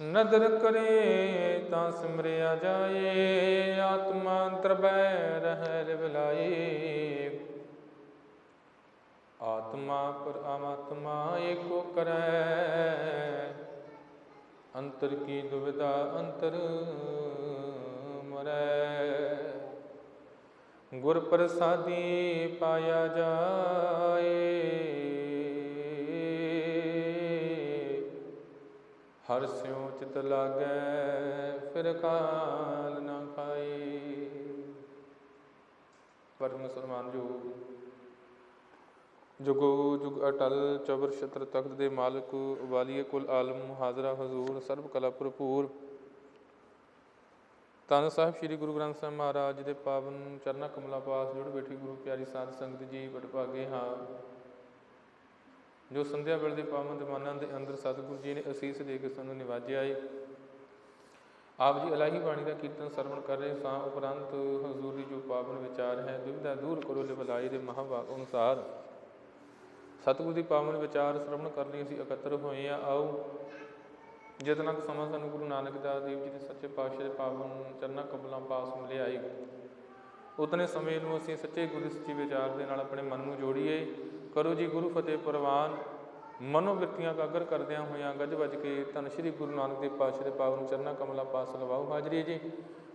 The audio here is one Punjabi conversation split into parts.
ਨਦਰ ਕਰੇ ਤਾਂ ਸਿਮਰਿਆ ਜਾਏ, ਆਤਮਾ ਅੰਤਰ ਬੈ ਰਹਿ ਰਵਲਾਏ ਆਤਮਾ ਪਰ ਆਤਮਾ ਏਕੋ ਕਰੈ, ਅੰਤਰ ਕੀ ਦੁਵਿਧਾ ਅੰਤਰ ਮਰੈ। ਗੁਰ ਪ੍ਰਸਾਦੀ ਪਾਇਆ ਜਾਏ ਹਰ ਸਿਉ ਚਿਤ ਲਾਗੈ, ਫਿਰ ਕਾਲ ਨਾ ਖਾਏ ਪਰ ਮੁਸਲਮਾਨ ਜੋ ਜੁਗੋ ਜੁਗ ਅਟਲ ਚਬਰ ਛਤਰ ਤਖਤ ਦੇ ਮਾਲਕ, ਵਾਲੀਏ ਕੁਲ ਆਲਮ ਹਾਜ਼ਰਾ ਹਜ਼ੂਰ, ਸਰਬ ਕਲਾ ਭਰਪੂਰ। ਤਨ ਸਾਹਿਬ ਸ੍ਰੀ ਗੁਰੂ ਗ੍ਰੰਥ ਸਾਹਿਬ ਮਹਾਰਾਜ ਦੇ ਪਾਵਨ ਚਰਨਾਂ ਕਮਲਾ ਪਾਸ ਜੁੜ ਬੈਠੀ ਗੁਰੂ ਪਿਆਰੀ ਸਾਧ ਸੰਗਤ ਜੀ, ਵਡਭਾਗੇ ਹਾਂ। ਜੋ ਸੰਧਿਆ ਵੇਲੇ ਦੇ ਪਾਵਨ ਦਿਵਾਨਾਂ ਦੇ ਅੰਦਰ ਸਤਿਗੁਰੂ ਜੀ ਨੇ ਅਸੀਸ ਦੇ ਕੇ ਸਾਨੂੰ ਨਿਵਾਜਿਆ ਏ। ਆਪ ਜੀ ਅਲਾਹੀ ਬਾਣੀ ਦਾ ਕੀਰਤਨ ਸਰਵਣ ਕਰ ਰਹੇ ਸਾਂ, ਉਪਰੰਤ ਹਜ਼ੂਰ ਦੀ ਜੋ ਪਾਵਨ ਵਿਚਾਰ ਹੈ, ਦੁਵਿਧਾ ਦੂਰ ਕਰੋ ਲਿਵਲਾਈ ਦੇ ਮਹਾਵਾਕ ਅਨੁਸਾਰ। ਸਤਿਗੁਰੂ ਦੀ ਪਾਵਨ ਵਿਚਾਰ ਸਰਵਣ ਕਰਨ ਲਈ ਅਸੀਂ ਇਕੱਤਰ ਹੋਏ ਆ, ਆਓ। ਜਿਤਨਾ ਕੁ ਸਮਾਂ ਸਾਨੂੰ ਗੁਰੂ ਨਾਨਕ ਦਾਸ ਦੇਵ ਜੀ ਦੇ ਸੱਚੇ ਪਾਤਸ਼ਾਹ ਦੇ ਪਾਵਨ ਚਰਨਾਂ ਕਬਲਾਂ ਪਾਸ ਮਿਲਿਆ ਏ ਉਤਨੇ ਸਮੇਂ ਨੂੰ ਅਸੀਂ ਸੱਚੇ ਗੁਰੂ ਸੱਚੀ ਵਿਚਾਰ ਦੇ ਨਾਲ ਆਪਣੇ ਮਨ ਨੂੰ ਜੋੜੀਏ। ਕਰੋ ਜੀ ਗੁਰੂ ਫਤਿਹ ਪ੍ਰਵਾਨ। ਮਨੋਵਿਰਤੀਆਂ ਕਾਗਰ ਕਰਦਿਆਂ ਹੋਇਆਂ ਗੱਜ ਵੱਜ ਕੇ ਧੰਨ ਸ਼੍ਰੀ ਗੁਰੂ ਨਾਨਕ ਦੇਵ ਪਾਤਸ਼ਾਹ ਦੇ ਪਾਵਨ ਚਰਨਾਂ ਕਮਲਾ ਪਾਸ ਲਵਾਓ ਹਾਜ਼ਰੀ ਜੀ।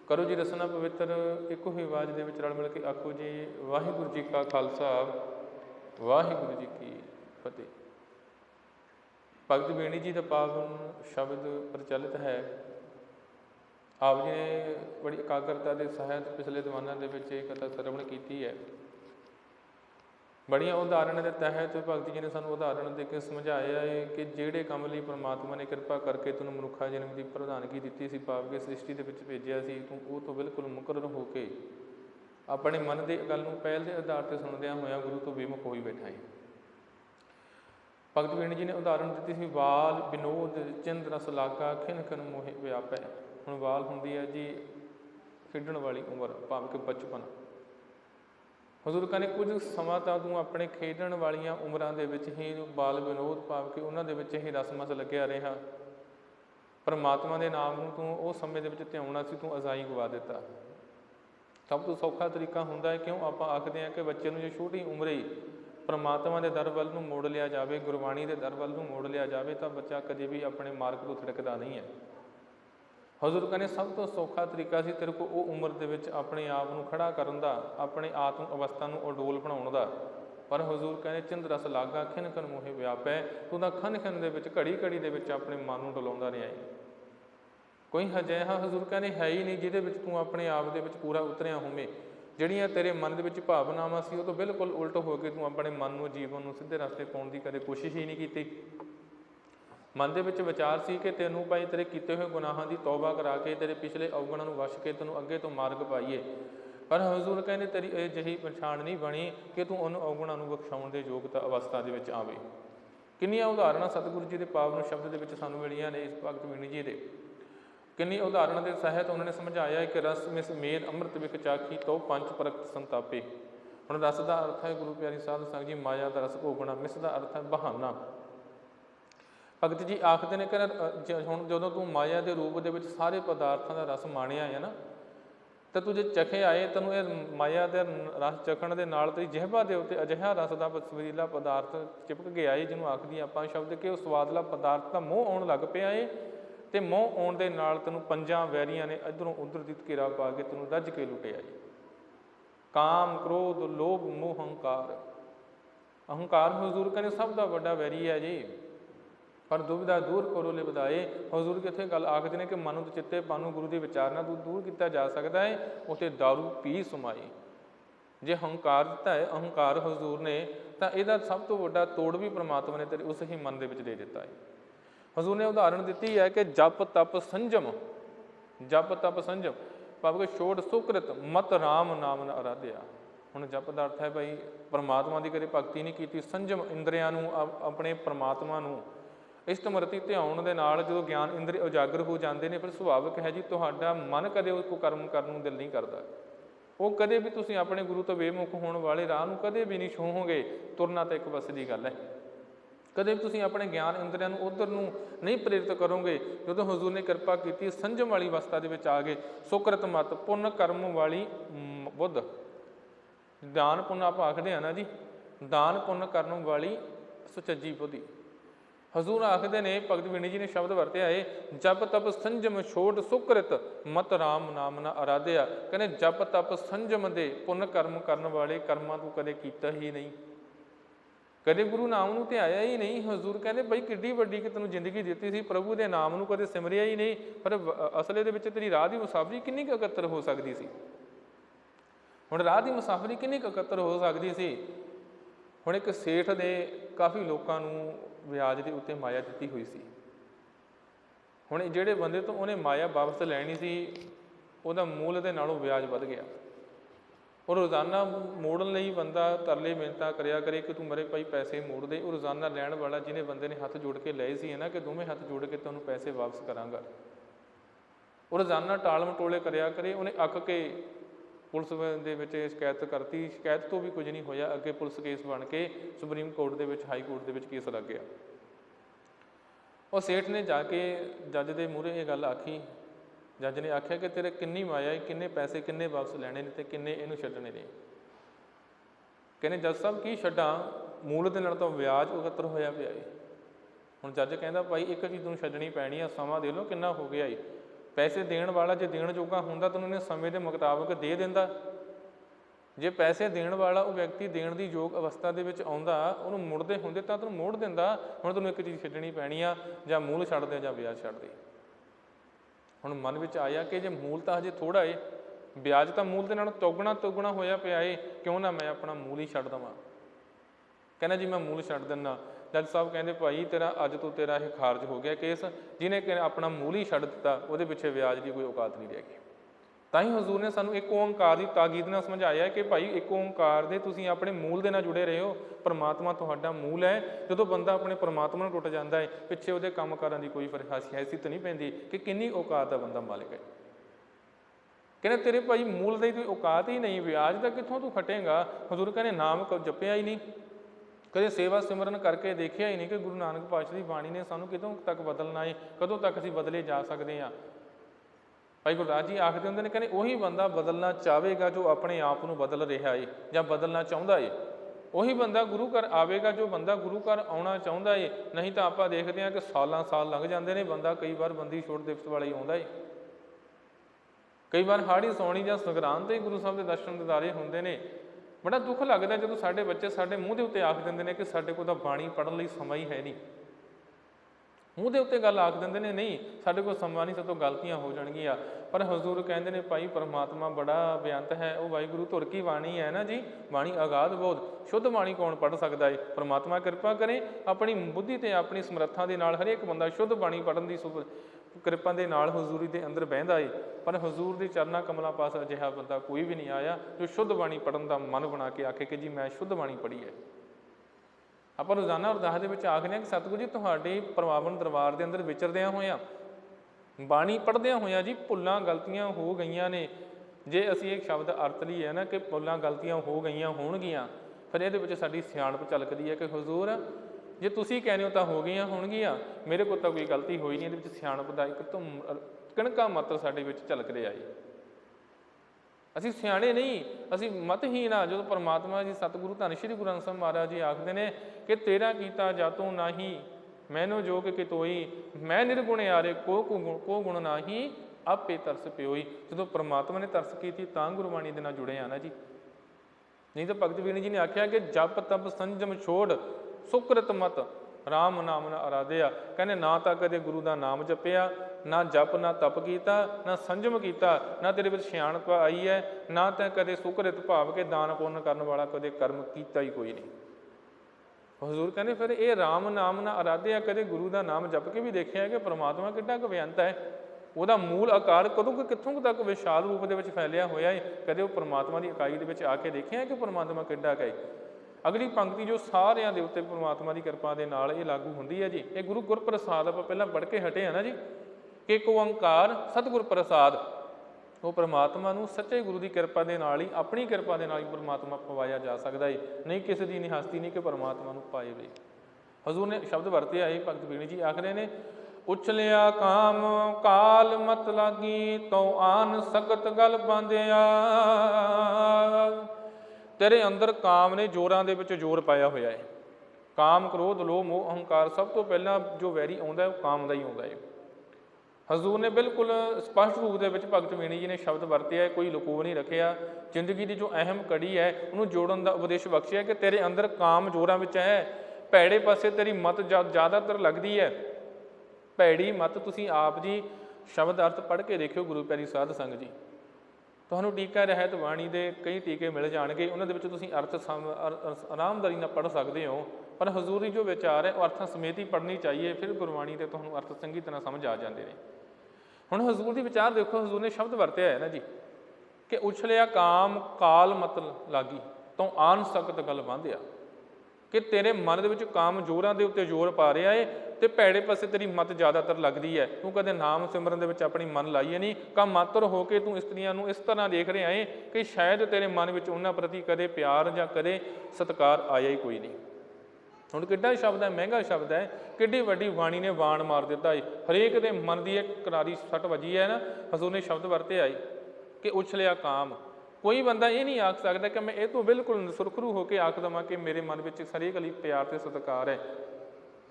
ਕਰੋ ਜੀ ਰਸਨਾ ਪਵਿੱਤਰ, ਇੱਕੋ ਹੀ ਆਵਾਜ਼ ਦੇ ਵਿੱਚ ਰਲ ਮਿਲ ਕੇ ਆਖੋ ਜੀ, ਵਾਹਿਗੁਰੂ ਜੀ ਕਾ ਖਾਲਸਾ, ਵਾਹਿਗੁਰੂ ਜੀ ਕੀ ਫਤਿਹ। ਭਗਤ ਬੇਣੀ ਜੀ ਦਾ ਪਾਵਨ ਸ਼ਬਦ ਪ੍ਰਚਲਿਤ ਹੈ। ਆਪ ਜੀ ਨੇ ਬੜੀ ਇਕਾਗਰਤਾ ਦੇ ਸਹਿਤ ਪਿਛਲੇ ਦੀਵਾਨਾਂ ਦੇ ਵਿੱਚ ਇਹ ਕਥਾ ਸਰਵਣ ਕੀਤੀ ਹੈ। ਬੜੀਆਂ ਉਦਾਹਰਣਾਂ ਦੇ ਤਹਿਤ ਭਗਤ ਜੀ ਨੇ ਸਾਨੂੰ ਉਦਾਹਰਣ ਦੇ ਕੇ ਸਮਝਾਇਆ ਹੈ ਕਿ ਜਿਹੜੇ ਕੰਮ ਲਈ ਪ੍ਰਮਾਤਮਾ ਨੇ ਕਿਰਪਾ ਕਰਕੇ ਤੈਨੂੰ ਮਨੁੱਖਾ ਜਨਮ ਦੀ ਪ੍ਰਧਾਨਗੀ ਦਿੱਤੀ ਸੀ, ਪਾਪ ਕੇ ਸ੍ਰਿਸ਼ਟੀ ਦੇ ਵਿੱਚ ਭੇਜਿਆ ਸੀ, ਤੂੰ ਉਹ ਤੋਂ ਬਿਲਕੁਲ ਮੁਕਰਰ ਹੋ ਕੇ ਆਪਣੇ ਮਨ ਦੇ ਗੱਲ ਨੂੰ ਪਹਿਲ ਦੇ ਆਧਾਰ ਤੇ ਸੁਣਦਿਆਂ ਹੋਇਆਂ ਗੁਰੂ ਤੋਂ ਵਿਮੁਖ ਹੋਈ ਬੈਠਾ ਹੈ ਭਗਤ ਵੀਣ ਜੀ ਨੇ ਉਦਾਹਰਣ ਦਿੱਤੀ ਸੀ, ਵਾਲ ਵਿਨੋਦ ਚੰਦ ਰਸ ਲਾਗਾ, ਖਿਨ ਖਿਨ ਮੋਹਿ ਵਿਆਪੈ। ਹੁਣ ਵਾਲ ਹੁੰਦੀ ਹੈ ਜੀ, ਖੇਡਣ ਵਾਲੀ ਉਮਰ, ਭਾਵੇਂ ਕਿ ਬਚਪਨ। ਹਜ਼ੂਰ ਕਹਿੰਦੇ ਕੁਝ ਸਮਾਂ ਤਾਂ ਤੂੰ ਆਪਣੇ ਖੇਡਣ ਵਾਲੀਆਂ ਉਮਰਾਂ ਦੇ ਵਿੱਚ ਹੀ ਬਾਲ ਵਿਨੋਦ ਭਾਵ ਕੇ ਉਹਨਾਂ ਦੇ ਵਿੱਚ ਹੀ ਰਸਮਸ ਲੱਗਿਆ ਰਿਹਾ। ਪਰਮਾਤਮਾ ਦੇ ਨਾਮ ਨੂੰ ਤੂੰ ਉਹ ਸਮੇਂ ਦੇ ਵਿੱਚ ਧਿਆਉਣਾ ਸੀ, ਤੂੰ ਅਜ਼ਾਈ ਗਵਾ ਦਿੱਤਾ। ਸਭ ਤੋਂ ਸੌਖਾ ਤਰੀਕਾ ਹੁੰਦਾ ਹੈ, ਕਿਉਂ ਆਪਾਂ ਆਖਦੇ ਹਾਂ ਕਿ ਬੱਚੇ ਨੂੰ ਜੇ ਛੋਟੀ ਉਮਰੇ ਹੀ ਪਰਮਾਤਮਾ ਦੇ ਦਰ ਵੱਲ ਨੂੰ ਮੋੜ ਲਿਆ ਜਾਵੇ, ਗੁਰਬਾਣੀ ਦੇ ਦਰ ਵੱਲ ਨੂੰ ਮੋੜ ਲਿਆ ਜਾਵੇ, ਤਾਂ ਬੱਚਾ ਕਦੇ ਵੀ ਆਪਣੇ ਮਾਰਗ ਤੋਂ ਥੜਕਦਾ ਨਹੀਂ ਹੈ। ਹਜ਼ੂਰ ਕਹਿੰਦੇ, ਸਭ ਤੋਂ ਸੌਖਾ ਤਰੀਕਾ ਸੀ ਤੇਰੇ ਕੋ ਉਹ ਉਮਰ ਦੇ ਵਿੱਚ ਆਪਣੇ ਆਪ ਨੂੰ ਖੜਾ ਕਰਨ ਦਾ, ਆਪਣੇ ਆਤਮ ਅਵਸਥਾ ਨੂੰ ਅਡੋਲ ਬਣਾਉਣ ਦਾ। ਪਰ ਹਜ਼ੂਰ ਕਹਿੰਦੇ ਚਿੰਦ ਰਸ ਲਾਗਾ ਖਿਨ ਖਿਨ ਮੋਹਿ ਵਿਆਪੈ, ਤੂੰ ਤਾਂ ਖਨ ਖਨ ਦੇ ਵਿੱਚ ਘੜੀ ਘੜੀ ਦੇ ਵਿੱਚ ਆਪਣੇ ਮਨ ਨੂੰ ਡਲਾਉਂਦਾ ਰਿਹਾ ਹੈ ਕੋਈ ਅਜਿਹਾ ਹਜ਼ੂਰ ਕਹਿੰਦੇ ਹੈ ਹੀ ਨਹੀਂ ਜਿਹਦੇ ਵਿੱਚ ਤੂੰ ਆਪਣੇ ਆਪ ਦੇ ਵਿੱਚ ਪੂਰਾ ਉਤਰਿਆ ਹੋਵੇਂ। ਜਿਹੜੀਆਂ ਤੇਰੇ ਮਨ ਦੇ ਵਿੱਚ ਭਾਵਨਾਵਾਂ ਸੀ, ਉਹ ਤੋਂ ਬਿਲਕੁਲ ਉਲਟ ਹੋ ਕੇ ਤੂੰ ਆਪਣੇ ਮਨ ਨੂੰ, ਜੀਵਨ ਨੂੰ ਸਿੱਧੇ ਰਸਤੇ ਪਾਉਣ ਦੀ ਕਦੇ ਕੋਸ਼ਿਸ਼ ਹੀ ਨਹੀਂ ਕੀਤੀ। ਮਨ ਦੇ ਵਿੱਚ ਵਿਚਾਰ ਸੀ ਕਿ ਤੈਨੂੰ ਭਾਈ ਤੇਰੇ ਕੀਤੇ ਹੋਏ ਗੁਨਾਹਾਂ ਦੀ ਤੌਬਾ ਕਰਾ ਕੇ ਤੇਰੇ ਪਿਛਲੇ ਅਵਗਣਾਂ ਨੂੰ ਵਸ਼ ਕੇ ਤੈਨੂੰ ਅੱਗੇ ਤੋਂ ਮਾਰਗ ਪਾਈਏ। ਪਰ ਹਜ਼ੂਰ ਕਹਿੰਦੇ, ਤੇਰੀ ਇਹ ਜਹੀ ਪਛਾਣ ਨਹੀਂ ਬਣੀ ਕਿ ਤੂੰ ਉਹਨੂੰ ਔਗਣਾਂ ਨੂੰ ਬਖਸ਼ਾਉਣ ਦੇ ਯੋਗਤਾ ਅਵਸਥਾ ਦੇ ਵਿੱਚ ਆਵੇ। ਕਿੰਨੀਆਂ ਉਦਾਹਰਨਾਂ ਸਤਿਗੁਰੂ ਜੀ ਦੇ ਪਾਵਨ ਸ਼ਬਦ ਦੇ ਵਿੱਚ ਸਾਨੂੰ ਮਿਲੀਆਂ ਨੇ ਇਸ ਭਗਤ ਵੀਣੀ ਜੀ ਦੇ। ਕਿੰਨੀ ਉਦਾਹਰਨਾਂ ਦੇ ਸਹਿਤ ਉਹਨਾਂ ਨੇ ਸਮਝਾਇਆ ਹੈ ਕਿ ਰਸ ਮਿਸ ਮੇਦ ਅੰਮ੍ਰਿਤ ਵਿਖ ਚਾਖੀ ਤੋ ਪੰਜ ਪ੍ਰਗਟ ਸੰਤਾਪੇ। ਹੁਣ ਰਸ ਦਾ ਅਰਥ ਹੈ, ਗੁਰੂ ਪਿਆਰੀ ਸਾਧ ਸੰਗਤ ਜੀ, ਮਾਇਆ ਦਾ ਰਸ ਭੋਗਣਾ, ਮਿਸ ਦਾ ਅਰਥ ਹੈ ਬਹਾਨਾ। ਭਗਤ ਜੀ ਆਖਦੇ ਨੇ ਕਹਿੰਦਾ ਹੁਣ ਜਦੋਂ ਤੂੰ ਮਾਇਆ ਦੇ ਰੂਪ ਦੇ ਵਿੱਚ ਸਾਰੇ ਪਦਾਰਥਾਂ ਦਾ ਰਸ ਮਾਣਿਆ ਹੈ ਨਾ, ਤਾਂ ਤੂੰ ਜੇ ਚਖੇ ਆਏ, ਤੈਨੂੰ ਇਹ ਮਾਇਆ ਦੇ ਰਸ ਚਖਣ ਦੇ ਨਾਲ ਤੇਰੀ ਜਿਹਬਾ ਦੇ ਉੱਤੇ ਅਜਿਹਾ ਰਸ ਦਾ ਬਸਵੀਲਾ ਪਦਾਰਥ ਚਿਪਕ ਗਿਆ ਏ, ਜਿਹਨੂੰ ਆਖਦੀ ਆਪਾਂ ਸ਼ਬਦ ਕਿ ਉਹ ਸਵਾਦਲਾ ਪਦਾਰਥ ਦਾ ਮੋਹ ਆਉਣ ਲੱਗ ਪਿਆ ਏ, ਤੇ ਮੋਹ ਆਉਣ ਦੇ ਨਾਲ ਤੈਨੂੰ ਪੰਜਾਂ ਵੈਰੀਆਂ ਨੇ ਇਧਰੋਂ ਉਧਰ ਦੀ ਘੇਰਾ ਪਾ ਕੇ ਤੈਨੂੰ ਰੱਜ ਕੇ ਲੁੱਟਿਆ ਏ। ਕਾਮ, ਕ੍ਰੋਧ, ਲੋਭ, ਮੋਹ, ਹੰਕਾਰ। ਅਹੰਕਾਰ ਹਜ਼ੂਰ ਕਹਿੰਦੇ ਸਭ ਦਾ ਵੱਡਾ ਵੈਰੀ ਹੈ ਜੀ। ਪਰ ਦੁਬਿਧਾ ਦੂਰ ਕਰੋ ਲੈ ਵਧਾਏ। ਹਜ਼ੂਰ ਕਿੱਥੇ ਗੱਲ ਆਖਦੇ ਨੇ ਕਿ ਮਨ ਤੇ ਚਿੱਤੇ ਪਾਨੂੰ ਗੁਰੂ ਦੀ ਵਿਚਾਰਨਾ ਤੋਂ ਦੂਰ ਕੀਤਾ ਜਾ ਸਕਦਾ ਹੈ ਉਤੇ दारू ਪੀ ਸਮਾਈ ਜੇ ਹੰਕਾਰ ਦਿੱਤਾ ਹੈ ਅਹੰਕਾਰ ਹਜ਼ੂਰ ਨੇ, ਤਾਂ ਇਹਦਾ ਸਭ ਤੋਂ ਵੱਡਾ ਤੋੜ ਵੀ ਪ੍ਰਮਾਤਮਾ ਨੇ ਤੇਰੇ ਉਸ ਹੀ ਮਨ ਦੇ ਵਿੱਚ ਦੇ ਦਿੱਤਾ ਹੈ ਹਜ਼ੂਰ ਨੇ ਉਦਾਹਰਣ ਦਿੱਤੀ ਹੈ ਕਿ ਜਪ ਤਪ ਸੰਜਮ, ਜਪ ਤਪ ਸੰਜਮ। ਭਾਵ ਕਿ ਛੋੜ ਸੁਕ੍ਰਿਤ, ਮਤ ਰਾਮ ਨਾਮ ਨ ਅਰਾਧਿਆ। ਹੁਣ ਜਪ ਦਾ ਅਰਥ ਹੈ ਭਾਈ, ਪਰਮਾਤਮਾ ਦੀ ਕਦੇ ਭਗਤੀ ਨਹੀਂ ਕੀਤੀ, ਸੰਜਮ ਇੰਦਰੀਆਂ ਨੂੰ ਆਪਣੇ ਪ੍ਰਮਾਤਮਾ ਨੂੰ ਇਸ ਮਰਤੀ 'ਤੇ ਆਉਣ ਦੇ ਨਾਲ ਜਦੋਂ ਗਿਆਨ ਇੰਦਰ ਉਜਾਗਰ ਹੋ ਜਾਂਦੇ ਨੇ, ਫਿਰ ਸੁਭਾਵਿਕ ਹੈ ਜੀ, ਤੁਹਾਡਾ ਮਨ ਕਦੇ ਉਸ ਕੋ ਕਰਮ ਕਰਨ ਨੂੰ ਦਿਲ ਨਹੀਂ ਕਰਦਾ। ਉਹ ਕਦੇ ਵੀ ਤੁਸੀਂ ਆਪਣੇ ਗੁਰੂ ਤੋਂ ਬੇਮੁਖ ਹੋਣ ਵਾਲੇ ਰਾਹ ਨੂੰ ਕਦੇ ਵੀ ਨਹੀਂ ਛੂਹੋਗੇ, ਤੁਰਨਾ ਤਾਂ ਇੱਕ ਬਸ ਦੀ ਗੱਲ ਹੈ। ਕਦੇ ਵੀ ਤੁਸੀਂ ਆਪਣੇ ਗਿਆਨ ਇੰਦਰੀਆਂ ਨੂੰ ਉਧਰ ਨੂੰ ਨਹੀਂ ਪ੍ਰੇਰਿਤ ਕਰੋਗੇ, ਜਦੋਂ ਹਜ਼ੂਰ ਨੇ ਕਿਰਪਾ ਕੀਤੀ, ਸੰਜਮ ਵਾਲੀ ਅਵਸਥਾ ਦੇ ਵਿੱਚ ਆ ਗਏ ਸੁਕਰਤ ਮਤ, ਪੁੰਨ ਕਰਮ ਵਾਲੀ ਬੁੱਧ। ਦਾਨ ਪੁੰਨ ਆਪਾਂ ਆਖਦੇ ਆ ਨਾ ਜੀ, ਦਾਨ ਪੁੰਨ ਕਰਨ ਵਾਲੀ ਸੁਚੱਜੀ ਬੁੱਧੀ। ਹਜ਼ੂਰ ਆਖਦੇ ਨੇ, ਭਗਤ ਵਿਣੀ ਜੀ ਨੇ ਸ਼ਬਦ ਵਰਤਿਆ ਏ, ਜਪ ਤਪ ਸੰਜਮ ਛੋੜ ਸੁਕ੍ਰਿਤ, ਮਤ ਰਾਮ ਨਾਮ ਨਾ ਅਰਾਧਿਆ। ਕਹਿੰਦੇ ਜਪ ਤਪ ਸੰਜਮ ਦੇ ਪੁੰਨ ਕਰਮ ਕਰਨ ਵਾਲੇ ਕਰਮਾਂ ਤੂੰ ਕਦੇ ਕੀਤਾ ਹੀ ਨਹੀਂ। ਕਦੇ ਗੁਰੂ ਨਾਮ ਨੂੰ ਆਇਆ ਹੀ ਨਹੀਂ। ਹਜ਼ੂਰ ਕਹਿੰਦੇ ਬਈ ਕਿੱਡੀ ਵੱਡੀ ਕਿ ਤੈਨੂੰ ਜ਼ਿੰਦਗੀ ਦਿੱਤੀ ਸੀ, ਪ੍ਰਭੂ ਦੇ ਨਾਮ ਨੂੰ ਕਦੇ ਸਿਮਰਿਆ ਹੀ ਨਹੀਂ। ਪਰ ਅਸਲੇ ਦੇ ਵਿੱਚ ਤੇਰੀ ਰਾਹ ਦੀ ਮੁਸਾਫਰੀ ਕਿੰਨੀ ਕੁ ਇਕੱਤਰ ਹੋ ਸਕਦੀ ਸੀ? ਹੁਣ ਰਾਹ ਦੀ ਮੁਸਾਫਰੀ ਕਿੰਨੀ ਕੁ ਇਕੱਤਰ ਹੋ ਸਕਦੀ ਸੀ? ਹੁਣ ਇੱਕ ਸੇਠ ਦੇ ਕਾਫੀ ਲੋਕਾਂ ਨੂੰ ਵਿਆਜ ਦੇ ਉੱਤੇ ਮਾਇਆ ਦਿੱਤੀ ਹੋਈ ਸੀ। ਹੁਣ ਜਿਹੜੇ ਬੰਦੇ ਤੋਂ ਉਹਨੇ ਮਾਇਆ ਵਾਪਸ ਲੈਣੀ ਸੀ, ਉਹਦਾ ਮੂਲ ਦੇ ਨਾਲੋਂ ਵਿਆਜ ਵੱਧ ਗਿਆ। ਉਹ ਰੋਜ਼ਾਨਾ ਮੋੜਨ ਲਈ ਬੰਦਾ ਤਰਲੇ ਮਿਹਨਤਾਂ ਕਰਿਆ ਕਰੇ, ਕਿ ਤੂੰ ਮਰੇ ਭਾਈ ਪੈਸੇ ਮੋੜ ਦੇ। ਉਹ ਰੋਜ਼ਾਨਾ ਲੈਣ ਵਾਲਾ ਜਿਹਨੇ ਬੰਦੇ ਨੇ ਹੱਥ ਜੋੜ ਕੇ ਲਏ ਸੀ ਨਾ, ਕਿ ਦੋਵੇਂ ਹੱਥ ਜੋੜ ਕੇ ਤੁਹਾਨੂੰ ਪੈਸੇ ਵਾਪਸ ਕਰਾਂਗਾ। ਉਹ ਰੋਜ਼ਾਨਾ ਟਾਲ ਮਟੋਲੇ ਕਰਿਆ ਕਰੇ, ਉਹਨੇ ਅੱਕ ਕੇ ਪੁਲਿਸ ਦੇ ਵਿੱਚ ਸ਼ਿਕਾਇਤ ਕਰਤੀ। ਸ਼ਿਕਾਇਤ ਤੋਂ ਵੀ ਕੁਝ ਨਹੀਂ ਹੋਇਆ। ਅੱਗੇ ਪੁਲਿਸ ਕੇਸ ਬਣ ਕੇ ਸੁਪਰੀਮ ਕੋਰਟ ਦੇ ਵਿੱਚ, ਹਾਈ ਕੋਰਟ ਦੇ ਵਿੱਚ ਕੇਸ ਲੱਗ ਗਿਆ। ਉਹ ਸੇਠ ਨੇ ਜਾ ਕੇ ਜੱਜ ਦੇ ਮੂਹਰੇ ਇਹ ਗੱਲ ਆਖੀ। ਜੱਜ ਨੇ ਆਖਿਆ ਕਿ ਤੇਰੇ ਕਿੰਨੀ ਮਾਇਆ ਹੈ ਕਿੰਨੇ ਪੈਸੇ ਕਿੰਨੇ ਵਾਪਸ ਲੈਣੇ ਨੇ ਤੇ ਕਿੰਨੇ ਇਹਨੂੰ ਛੱਡਣੇ ਨੇ। ਕਹਿੰਦੇ, ਜੱਜ ਸਾਹਿਬ, ਕੀ ਛੱਡਾਂ? ਮੂਲ ਦੇ ਨਾਲ ਤਾਂ ਵਿਆਜ ਇਕੱਤਰ ਹੋਇਆ ਪਿਆ ਏ। ਹੁਣ ਜੱਜ ਕਹਿੰਦਾ, ਭਾਈ, ਇੱਕ ਚੀਜ਼ ਨੂੰ ਛੱਡਣੀ ਪੈਣੀ ਆ, ਸਮਾਂ ਦੇ ਲਓ, ਕਿੰਨਾ ਹੋ ਗਿਆ ਏ? ਪੈਸੇ ਦੇਣ ਵਾਲਾ ਜੇ ਦੇਣ ਜੋਗਾ ਹੁੰਦਾ ਤਾਂ ਉਹਨੇ ਸਮੇਂ ਦੇ ਮੁਤਾਬਕ ਦੇ ਦਿੰਦਾ। ਜੇ ਪੈਸੇ ਦੇਣ ਵਾਲਾ ਉਹ ਵਿਅਕਤੀ ਦੇਣ ਦੀ ਯੋਗ ਅਵਸਥਾ ਦੇ ਵਿੱਚ ਆਉਂਦਾ, ਉਹਨੂੰ ਮੁੜਦੇ ਹੁੰਦੇ ਤਾਂ ਤੈਨੂੰ ਮੋੜ ਦਿੰਦਾ, ਹੁਣ ਤੈਨੂੰ ਇੱਕ ਚੀਜ਼ ਛੱਡਣੀ ਪੈਣੀ ਆ, ਜਾਂ ਮੂਲ ਛੱਡ ਦੇ ਜਾਂ ਵਿਆਜ ਛੱਡ ਦੇ। ਹੁਣ ਮਨ ਵਿੱਚ ਆਇਆ ਕਿ ਜੇ ਮੂਲ ਤਾਂ ਹਜੇ ਥੋੜਾ ਏ, ਵਿਆਜ ਤਾਂ ਮੂਲ ਦੇ ਨਾਲ ਚੌਗਣਾ ਚੌਗਣਾ ਹੋਇਆ ਪਿਆ ਏ, ਕਿਉਂ ਨਾ ਮੈਂ ਆਪਣਾ ਮੂਲ ਹੀ ਛੱਡ ਦਵਾਂ? ਕਹਿੰਦਾ ਜੀ ਮੈਂ ਮੂਲ ਛੱਡ ਦਿੰਨਾ ਜੱਜ ਸਾਹਿਬ ਕਹਿੰਦੇ, ਭਾਈ, ਤੇਰਾ ਅੱਜ ਤੋਂ ਤੇਰਾ ਇਹ ਖਾਰਜ ਹੋ ਗਿਆ ਕੇਸ। ਜਿਹਨੇ ਕਿ ਆਪਣਾ ਮੂਲ ਹੀ ਛੱਡ ਦਿੱਤਾ, ਉਹਦੇ ਪਿੱਛੇ ਵਿਆਜ ਦੀ ਕੋਈ ਔਕਾਤ ਨਹੀਂ ਰਹਿ ਗਈ ਤਾਂ ਹੀ ਹਜ਼ੂਰ ਨੇ ਸਾਨੂੰ ਇੱਕ ਓੰਕਾਰ ਦੀ ਤਾਕੀਦ ਨਾਲ ਸਮਝਾਇਆ ਕਿ, ਭਾਈ, ਇੱਕ ਓੰਕਾਰ ਦੇ ਤੁਸੀਂ ਆਪਣੇ ਮੂਲ ਦੇ ਨਾਲ ਜੁੜੇ ਰਹੇ ਹੋ। ਪਰਮਾਤਮਾ ਤੁਹਾਡਾ ਮੂਲ ਹੈ। ਜਦੋਂ ਬੰਦਾ ਆਪਣੇ ਪਰਮਾਤਮਾ ਨੂੰ ਟੁੱਟ ਜਾਂਦਾ ਹੈ, ਪਿੱਛੇ ਉਹਦੇ ਕੰਮ ਕਰਨ ਦੀ ਕੋਈ ਫਰਹਾਸੀ ਹੈਸੀਅਤ ਨਹੀਂ ਪੈਂਦੀ ਕਿ ਕਿੰਨੀ ਔਕਾਤ ਦਾ ਬੰਦਾ ਮਾਲਕ ਹੈ। ਕਹਿੰਦੇ, ਤੇਰੇ ਭਾਈ, ਮੂਲ ਦੀ ਕੋਈ ਔਕਾਤ ਹੀ ਨਹੀਂ, ਵਿਆਜ ਦਾ ਕਿੱਥੋਂ ਤੂੰ ਖਟੇਗਾ? ਹਜ਼ੂਰ ਕਹਿੰਦੇ, ਨਾਮ ਜਪਿਆ ਹੀ ਨਹੀਂ। ਕਦੇ ਸੇਵਾ ਸਿਮਰਨ ਕਰਕੇ ਦੇਖਿਆ ਹੀ ਨਹੀਂ ਕਿ ਗੁਰੂ ਨਾਨਕ ਪਾਤਸ਼ਾਹ ਦੀ ਬਾਣੀ ਨੇ ਸਾਨੂੰ ਕਿਦੋਂ ਤੱਕ ਬਦਲਣਾ ਹੈ ਕਦੋਂ ਤੱਕ ਅਸੀਂ ਬਦਲੇ ਜਾ ਸਕਦੇ ਹਾਂ। ਭਾਈ ਗੁਰਦਾਸ ਜੀ ਆਖਦੇ ਹੁੰਦੇ ਨੇ, ਕਹਿੰਦੇ ਉਹੀ ਬੰਦਾ ਬਦਲਣਾ ਚਾਹੇਗਾ ਜੋ ਆਪਣੇ ਆਪ ਨੂੰ ਬਦਲ ਰਿਹਾ ਏ, ਜਾਂ ਬਦਲਣਾ ਚਾਹੁੰਦਾ ਏ। ਉਹੀ ਬੰਦਾ ਗੁਰੂ ਘਰ ਆਵੇਗਾ ਜੋ ਬੰਦਾ ਗੁਰੂ ਘਰ ਆਉਣਾ ਚਾਹੁੰਦਾ ਏ। ਨਹੀਂ ਤਾਂ ਆਪਾਂ ਦੇਖਦੇ ਹਾਂ ਕਿ ਸਾਲਾਂ ਸਾਲ ਲੰਘ ਜਾਂਦੇ ਨੇ, ਬੰਦਾ ਕਈ ਵਾਰ ਬੰਦੀ ਛੋੜ ਦਿਵਸ ਵਾਲੇ ਆਉਂਦਾ ਏ। ਕਈ ਵਾਰ ਹਾੜੀ ਸੌਣੀ ਜਾਂ ਸੰਗਰਾਂਦ ਤੇ ਹੀ ਗੁਰੂ ਸਾਹਿਬ ਦੇ ਦਰਸ਼ਨ ਦਿਦਾਰੇ ਹੁੰਦੇ ਨੇ। ਬੜਾ ਦੁੱਖ ਲੱਗਦਾ ਜਦੋਂ ਸਾਡੇ ਬੱਚੇ ਸਾਡੇ ਮੂੰਹ ਦੇ ਉੱਤੇ ਆਖ ਦਿੰਦੇ ਨੇ ਕਿ ਸਾਡੇ ਕੋਲ ਤਾਂ ਬਾਣੀ ਪੜ੍ਹਨ ਲਈ ਸਮਾਂ ਹੀ ਹੈ ਨਹੀਂ। ਮੂੰਹ ਦੇ ਉੱਤੇ ਗੱਲ ਆਖ ਦਿੰਦੇ ਨੇ, ਨਹੀਂ, ਸਾਡੇ ਕੋਲ ਸਮਾਂ ਨਹੀਂ ਸਾਤੋਂ ਗਲਤੀਆਂ ਹੋ ਜਾਣਗੀਆਂ। ਪਰ ਹਜ਼ੂਰ ਕਹਿੰਦੇ ਨੇ, ਭਾਈ, ਪਰਮਾਤਮਾ ਬੜਾ ਬੇਅੰਤ ਹੈ, ਉਹ ਵਾਹਿਗੁਰੂ ਧੁਰ ਕੀ ਬਾਣੀ ਹੈ ਨਾ ਜੀ? ਬਾਣੀ ਅਗਾਧ ਬੋਧ। ਸ਼ੁੱਧ ਬਾਣੀ ਕੌਣ ਪੜ੍ਹ ਸਕਦਾ ਏ? ਪਰਮਾਤਮਾ ਕਿਰਪਾ ਕਰੇ, ਆਪਣੀ ਬੁੱਧੀ ਤੇ ਆਪਣੀ ਸਮਰੱਥਾ ਦੇ ਨਾਲ ਹਰੇਕ ਬੰਦਾ ਸ਼ੁੱਧ ਬਾਣੀ ਪੜ੍ਹਨ ਦੀ ਸੁਭ ਕਿਰਪਾ ਦੇ ਨਾਲ ਹਜ਼ੂਰੀ ਦੇ ਅੰਦਰ ਬਹਿੰਦਾ ਏ। ਪਰ ਹਜ਼ੂਰ ਦੇ ਚਰਨਾ ਕਮਲਾਂ ਪਾਸ ਅਜਿਹਾ ਬੰਦਾ ਕੋਈ ਵੀ ਨਹੀਂ ਆਇਆ, ਜੋ ਸ਼ੁੱਧ ਬਾਣੀ ਪੜ੍ਹਨ ਦਾ ਮਨ ਬਣਾ ਕੇ ਆਖੇ ਕਿ ਜੀ, ਮੈਂ ਸ਼ੁੱਧ ਬਾਣੀ ਪੜ੍ਹੀ ਹੈ। ਆਪਾਂ ਰੋਜ਼ਾਨਾ ਅਰਦਾਸ ਦੇ ਵਿੱਚ ਆਖਦੇ ਹਾਂ ਕਿ ਸਤਿਗੁਰੂ ਜੀ, ਤੁਹਾਡੇ ਪਰਮਾਵਨ ਦਰਬਾਰ ਦੇ ਅੰਦਰ ਵਿਚਰਦਿਆਂ ਹੋਇਆਂ, ਬਾਣੀ ਪੜ੍ਹਦਿਆਂ ਹੋਇਆਂ ਜੀ ਭੁੱਲਾਂ ਗਲਤੀਆਂ ਹੋ ਗਈਆਂ ਨੇ। ਜੇ ਅਸੀਂ ਇਹ ਸ਼ਬਦ ਅਰਥ ਲਈਏ ਨਾ ਕਿ ਭੁੱਲਾਂ ਗਲਤੀਆਂ ਹੋ ਗਈਆਂ ਹੋਣਗੀਆਂ, ਫਿਰ ਇਹਦੇ ਵਿੱਚ ਸਾਡੀ ਸਿਆਣਪ ਝਲਕਦੀ ਹੈ ਕਿ ਹਜ਼ੂਰ, ਜੇ ਤੁਸੀਂ ਕਹਿੰਦੇ ਹੋ ਤਾਂ ਹੋ ਗਈਆਂ ਹੋਣਗੀਆਂ, ਮੇਰੇ ਕੋਲ ਤਾਂ ਕੋਈ ਗਲਤੀ ਹੋਈ ਨਹੀਂ, ਇਹਦੇ ਵਿੱਚ ਸਿਆਣਪ ਦਾ ਇੱਕ ਧੁੰਮ ਕਣਕਾ ਮਾਤਰ ਸਾਡੇ ਵਿੱਚ ਝਲਕ ਰਿਹਾ ਹੈ ਅਸੀਂ ਸਿਆਣੇ ਨਹੀਂ, ਅਸੀਂ ਮਤਹੀਨ ਆ। ਜਦੋਂ ਪਰਮਾਤਮਾ ਜੀ, ਸਤਿਗੁਰੂ ਧੰਨ ਸ਼੍ਰੀ ਗੁਰੂ ਗ੍ਰੰਥ ਸਾਹਿਬ ਮਹਾਰਾਜ ਜੀ ਆਖਦੇ ਨੇ ਕਿ ਤੇਰਾ ਕੀਤਾ ਜਾਤੋਂ ਨਾਹੀ, ਮੈਨੂੰ ਜੋਗ ਕਿਤੋਈ, ਮੈਂ ਨਿਰਗੁਣ ਆਰੇ ਕੋ ਕੋ ਗੁਣ- ਕੋ ਗੁਣ ਨਾਹੀ, ਆਪੇ ਤਰਸ ਪਿਓਈ। ਜਦੋਂ ਪਰਮਾਤਮਾ ਨੇ ਤਰਸ ਕੀਤੀ, ਤਾਂ ਗੁਰਬਾਣੀ ਦੇ ਨਾਲ ਜੁੜੇ ਆ ਨਾ ਜੀ। ਨਹੀਂ ਤਾਂ ਭਗਤ ਵੀਰ ਜੀ ਨੇ ਆਖਿਆ ਕਿ ਜਪ ਤਪ ਸੰਜਮ ਛੋੜ, ਸੁਕਰਤ ਮਤ। RAM ਨਾਮ ਨਾਲ ਅਰਾਧਿਆ। ਕਹਿੰਦੇ ਨਾ ਤਾਂ ਕਦੇ ਗੁਰੂ ਦਾ ਨਾਮ ਜਪਿਆ, ਨਾ ਜਪ, ਨਾ ਤਪ ਕੀਤਾ, ਨਾ ਸੰਜਮ ਕੀਤਾ, ਨਾ ਤੇਰੇ ਵਿੱਚ ਸਿਆਣਪ ਆਈ ਹੈ, ਨਾ ਤਾਂ ਕਦੇ ਸੁਕਰਿਤ ਭਾਵ ਕੇ ਦਾਨ ਪੁੰਨ ਕਰਨ ਵਾਲਾ ਕਦੇ ਕਰਮ ਕੀਤਾ ਹੀ ਕੋਈ ਨਹੀਂ। ਹਜ਼ੂਰ ਕਹਿੰਦੇ ਫਿਰ ਇਹ RAM ਨਾਮ ਨਾਲ ਅਰਾਧਿਆ, ਕਦੇ ਗੁਰੂ ਦਾ ਨਾਮ ਜਪ ਕੇ ਵੀ ਦੇਖਿਆ ਕਿ ਪ੍ਰਮਾਤਮਾ ਕਿੱਡਾ ਕੁ ਬੇਅੰਤ ਹੈ। ਉਹਦਾ ਮੂਲ ਆਕਾਰ ਕਦੋਂ ਕਿ ਕਿੱਥੋਂ ਤੱਕ ਵਿਸ਼ਾਲ ਰੂਪ ਦੇ ਵਿੱਚ ਫੈਲਿਆ ਹੋਇਆ ਹੈ, ਕਦੇ ਉਹ ਪ੍ਰਮਾਤਮਾ ਦੀ ਇਕਾਈ ਦੇ ਵਿੱਚ ਆ ਕੇ ਦੇਖਿਆ ਕਿ ਪ੍ਰਮਾਤਮਾ ਕਿੱਡਾ ਕੁ ਹੈ। ਅਗਲੀ ਪੰਕਤੀ ਜੋ ਸਾਰਿਆਂ ਦੇ ਉੱਤੇ ਪ੍ਰਮਾਤਮਾ ਦੀ ਕਿਰਪਾ ਦੇ ਨਾਲ ਇਹ ਲਾਗੂ ਹੁੰਦੀ ਹੈ ਜੀ, ਇਹ ਗੁਰੂ ਗੁਰਪ੍ਰਸਾਦ ਆਪਾਂ ਪਹਿਲਾਂ ਪੜ੍ਹ ਕੇ ਹਟੇ ਆ ਨਾ ਜੀ। ਕਿ ਇੱਕ ਓੰਕਾਰ ਸਤਿਗੁਰ ਪ੍ਰਸਾਦ ਉਹ ਪ੍ਰਮਾਤਮਾ ਨੂੰ ਸੱਚੇ ਗੁਰੂ ਦੀ ਕਿਰਪਾ ਦੇ ਨਾਲ ਹੀ, ਆਪਣੀ ਕਿਰਪਾ ਦੇ ਨਾਲ ਹੀ ਪ੍ਰਮਾਤਮਾ ਪਵਾਇਆ ਜਾ ਸਕਦਾ ਹੈ ਨਹੀਂ ਕਿਸੇ ਦੀ ਨਹੀਂ ਨਹੀਂ ਕਿ ਪ੍ਰਮਾਤਮਾ ਨੂੰ ਪਾਏ ਵੇ ਹਜ਼ੂਰ ਨੇ ਸ਼ਬਦ ਵਰਤੇ ਆਏ ਭਗਤ ਬੀਣੀ ਜੀ, ਆਖਦੇ ਨੇ, ਉਛਲਿਆ ਕਾਮ ਕਾਲ ਮਤ ਲਾਗੀ ਤੋ ਆਨ ਸਗਤ ਗਲ ਬਾਂਧਿਆ। ਤੇਰੇ ਅੰਦਰ ਕਾਮ ਨੇ ਜੋਰਾਂ ਦੇ ਵਿੱਚ ਜੋਰ ਪਾਇਆ ਹੋਇਆ ਹੈ। ਕਾਮ ਕ੍ਰੋਧ ਲੋਭ ਮੋਹ ਅਹੰਕਾਰ ਸਭ ਤੋਂ ਪਹਿਲਾਂ ਜੋ ਵੈਰੀ ਆਉਂਦਾ ਹੈ ਉਹ ਕਾਮ ਦਾ ਹੀ ਆਉਂਦਾ ਹੈ। ਹਜ਼ੂਰ ਨੇ ਬਿਲਕੁਲ ਸਪਸ਼ਟ ਰੂਪ ਦੇ ਵਿੱਚ ਭਗਤ ਵੀਣੀ ਜੀ ਨੇ ਸ਼ਬਦ ਵਰਤਿਆ ਹੈ, ਕੋਈ ਲੁਕੋ ਨਹੀਂ ਰੱਖਿਆ। ਜ਼ਿੰਦਗੀ ਦੀ ਜੋ ਅਹਿਮ ਕੜੀ ਹੈ ਉਹਨੂੰ ਜੋੜਨ ਦਾ ਉਪਦੇਸ਼ ਬਖਸ਼ਿਆ ਕਿ ਤੇਰੇ ਅੰਦਰ ਕਾਮ ਜੋਰਾਂ ਵਿੱਚ ਹੈ। ਭੈੜੇ ਪਾਸੇ ਤੇਰੀ ਮਤ ਜ਼ਿਆ- ਜ਼ਿਆਦਾਤਰ ਲੱਗਦੀ ਹੈ। ਭੈੜੀ ਮਤ ਤੁਸੀਂ ਆਪ ਜੀ ਸ਼ਬਦ ਅਰਥ ਪੜ੍ਹ ਕੇ ਦੇਖਿਓ ਗੁਰੂ ਪਿਆਰੀ ਸਾਧ ਸੰਗਤ ਜੀ। ਤੁਹਾਨੂੰ ਟੀਕਾ, ਰਹਿਤ ਬਾਣੀ ਦੇ ਕਈ ਟੀਕੇ ਮਿਲ ਜਾਣਗੇ। ਉਹਨਾਂ ਦੇ ਵਿੱਚ ਤੁਸੀਂ ਅਰਥ ਸਮ- ਆਰਾਮਦਾਰੀ ਨਾਲ ਪੜ੍ਹ ਸਕਦੇ ਹੋ। ਪਰ ਹਜ਼ੂਰੀ ਜੋ ਵਿਚਾਰ ਹੈ, ਉਹ ਅਰਥਾਂ ਸਮੇਤ ਹੀ ਪੜ੍ਹਨੀ ਚਾਹੀਏ। ਫਿਰ ਗੁਰਬਾਣੀ ਦੇ ਤੁਹਾਨੂੰ ਅਰਥ ਚੰਗੀ ਤਰ੍ਹਾਂ ਸਮਝ ਆ ਜਾਂਦੇ ਨੇ। ਹੁਣ ਹਜ਼ੂਰ ਦੀ ਵਿਚਾਰ ਦੇਖੋ, ਹਜ਼ੂਰ ਨੇ ਸ਼ਬਦ ਵਰਤਿਆ ਹੈ ਨਾ ਜੀ, ਕਿ ਉਛਲਿਆ ਕਾਮ, ਕਾਲ ਮਤ ਲਾਗੀ, ਤੋਂ ਆਨ ਸਕਤ ਗਲ ਬਾਂਧਿਆ ਕਿ ਤੇਰੇ ਮਨ ਦੇ ਵਿੱਚ ਕਾਮ ਜੋਰਾਂ ਦੇ ਉੱਤੇ ਜ਼ੋਰ ਪਾ ਰਿਹਾ ਏ ਤੇ ਭੈੜੇ ਪਾਸੇ ਤੇਰੀ ਮਤ ਜ਼ਿਆਦਾਤਰ ਲੱਗਦੀ ਹੈ ਤੂੰ ਕਦੇ ਨਾਮ ਸਿਮਰਨ ਦੇ ਵਿੱਚ ਆਪਣੀ ਮਨ ਲਾਈਏ ਨਹੀਂ ਕਾ ਮਾਤਰ ਹੋ ਕੇ ਤੂੰ ਇਸਤਰੀਆਂ ਨੂੰ ਇਸ ਤਰ੍ਹਾਂ ਦੇਖ ਰਿਹਾ ਏ ਕਿ ਸ਼ਾਇਦ ਤੇਰੇ ਮਨ ਵਿੱਚ ਉਹਨਾਂ ਪ੍ਰਤੀ ਕਦੇ ਪਿਆਰ ਜਾਂ ਕਦੇ ਸਤਿਕਾਰ ਆਇਆ ਹੀ ਕੋਈ ਨਹੀਂ ਹੁਣ ਕਿੱਡਾ ਸ਼ਬਦ ਹੈ, ਮਹਿੰਗਾ ਸ਼ਬਦ ਹੈ, ਕਿੱਡੀ ਵੱਡੀ ਬਾਣੀ ਨੇ ਵਾਣ ਮਾਰ ਦਿੱਤਾ ਏ। ਹਰੇਕ ਦੇ ਮਨ ਦੀ ਇੱਕ ਕਰਾਰੀ ਸੱਟ ਵੱਜੀ ਹੈ ਨਾ, ਹਜ਼ੂਰ ਨੇ ਸ਼ਬਦ ਵਰਤੇ ਆਏ ਕਿ ਉਛਲਿਆ ਕਾਮ। ਕੋਈ ਬੰਦਾ ਇਹ ਨਹੀਂ ਆਖ ਸਕਦਾ ਕਿ ਮੈਂ ਇਹ ਤੋਂ ਬਿਲਕੁਲ ਸੁਰਖਰੂ ਹੋ ਕੇ ਆਖ ਦਵਾਂ ਕਿ ਮੇਰੇ ਮਨ ਵਿੱਚ ਹਰੇਕ ਲਈ ਪਿਆਰ ਤੇ ਸਤਿਕਾਰ ਹੈ।